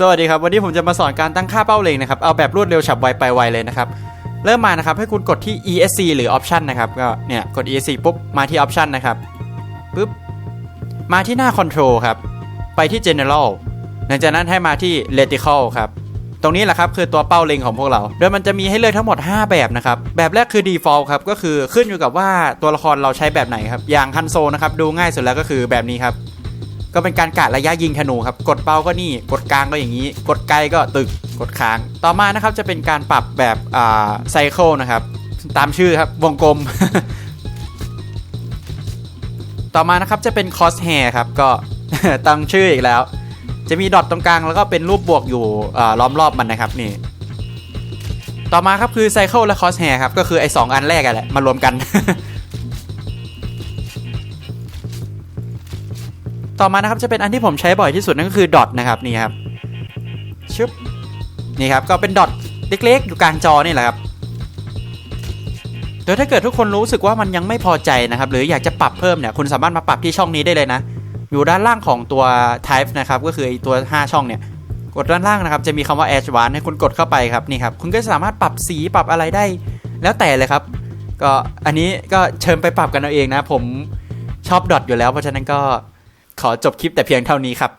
สวัสดีครับ วันนี้ผมจะมาสอนการตั้งค่าเป้าเล็งนะครับ เอาแบบรวดเร็วฉับไวไปไวเลยนะครับ เริ่มมานะครับให้คุณกดที่ ESC หรือ Option นะครับ ก็เนี่ยกด ESC ปุ๊บ มาที่ Option นะครับปุ๊บ มาที่หน้า Control ครับ ไปที่ General หลังจากนั้นให้มาที่ Reticle ครับ ตรงนี้แหละครับคือตัวเป้าเล็งของพวกเรา โดยมันจะมีให้เลือกทั้งหมด 5 แบบนะครับ แบบแรกคือ Default ครับ ก็คือขึ้นอยู่กับว่าตัวละครเราใช้แบบไหนครับ อย่างฮันโซนะครับ ดูง่ายสุดแล้วก็คือแบบนี้ครับ ก็เป็นการกะระยะยิงธนูครับ กดเป้าก็นี่ กดกลางก็อย่างนี้ กดไกลก็ตึก กดค้าง ต่อมานะครับจะเป็นการปรับแบบอ่าไซเคิลนะครับ ตามชื่อครับ วงกลม ต่อมานะครับจะเป็นคอสแฮร์ครับ ก็ตั้งชื่ออีกแล้ว จะมีดอทตรงกลางแล้วก็เป็นรูปบวกอยู่ล้อมรอบมันนะครับนี่ ต่อมาครับคือไซเคิลและคอสแฮร์ครับ ก็คือไอ้สองอันแรกอะแหละมารวมกัน ต่อมานะครับจะเป็นอันที่ผมใช้บ่อยที่สุดนั่นก็คือดอทนะครับนี่ครับชึบนี่ครับก็เป็นดอทเล็กๆ อยู่กลางจอนี่แหละครับโดยถ้าเกิดทุกคนรู้สึกว่ามันยังไม่พอใจนะครับ หรืออยากจะปรับเพิ่มเนี่ยคุณสามารถมาปรับที่ช่องนี้ได้เลยนะ อยู่ด้านล่างของตัว type นะครับก็คือตัว 5 ช่องเนี่ยกดด้านล่างนะครับจะมีคำว่า advance ให้คุณกดเข้าไปครับนี่ครับคุณก็สามารถปรับสีปรับอะไรได้ แล้วแต่เลยครับ ก็อันนี้ก็เชิญไปปรับกันเอาเองนะ ผมชอบดอทอยู่แล้วเพราะฉะนั้นก็ ขอจบคลิปแต่เพียงเท่านี้ครับ